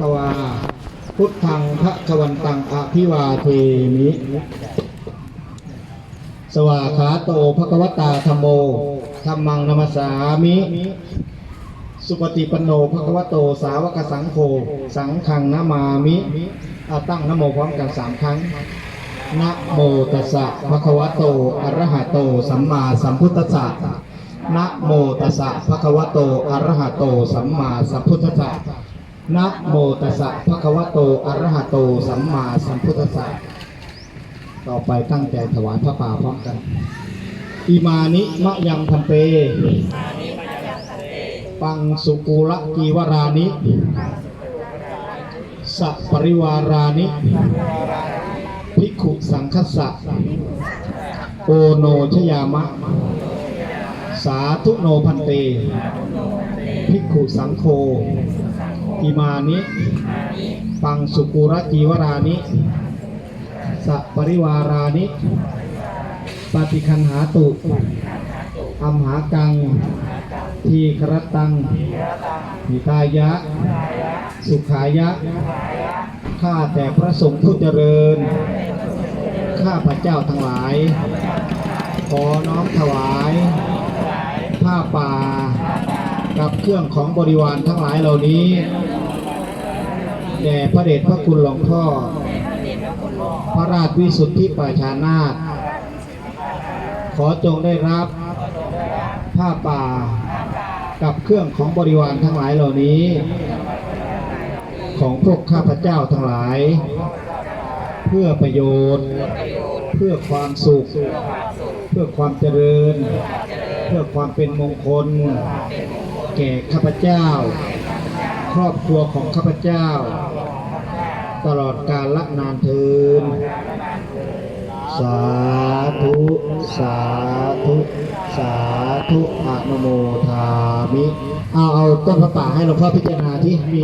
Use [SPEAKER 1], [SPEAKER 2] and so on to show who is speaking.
[SPEAKER 1] คะวา พุทธังพระควันตังอภิวาเทมิ สวาขาโตภควตาธรรมโมธรรมังนมัสสามิ สุปฏิปันโนภควโตสาวกสังโฆสังฆังนามามิอาตั้งนะโมพร้อมกันสามครั้งนะโมตัสสะภะคะวะโตอะระหะโต สัมมาสัมพุทธัสสะนะโมตัสสะภะคะวะโตอะระหะโต สัมมาสัมพุทธัสสะ นะโมตัสสะภะคะวะโตอะระหะโตสัมมาสัมพุทธัสสะต่อไปตั้งใจถวายพระป่าพร้อมกันอิมานิมะยังพันเต ปังสุกุละกีวรานิ สัปริวารานิ ภิกขุสังคสะโอโนชยามะ สาธุโนพันเต ภิกขุสังโฆ อิมานิ ปังสุกุระกีวรานิสัปริวารานิ ปฏิคันหาตุอัมหากัง ทีครตังหิตายะ สุขายะ ข้าแต่พระสงฆ์ผู้เจริญ ข้าพระเจ้าทั้งหลาย ขอน้อมถวาย ผ้าป่า กับเครื่องของบริวารทั้งหลายเหล่านี้ แด่พระเดชพระคุณหลวงพ่อ พระราชวิสุทธิประชานาถขอจงได้รับผ้าป่ากับเครื่องของบริวารทั้งหลายเหล่านี้ ของพวกข้าพเจ้าทั้งหลาย เพื่อประโยชน์ เพื่อความสุข เพื่อความเจริญ เพื่อความเป็นมงคล แก่ข้าพเจ้า ครอบครัวของข้าพเจ้า ตลอดกาลละนานเทินสาธุ สาธุ สาธุอนุโมทามิ เอาเอาต้นพระป่าให้หลวงพ่อพิจารณาที่มี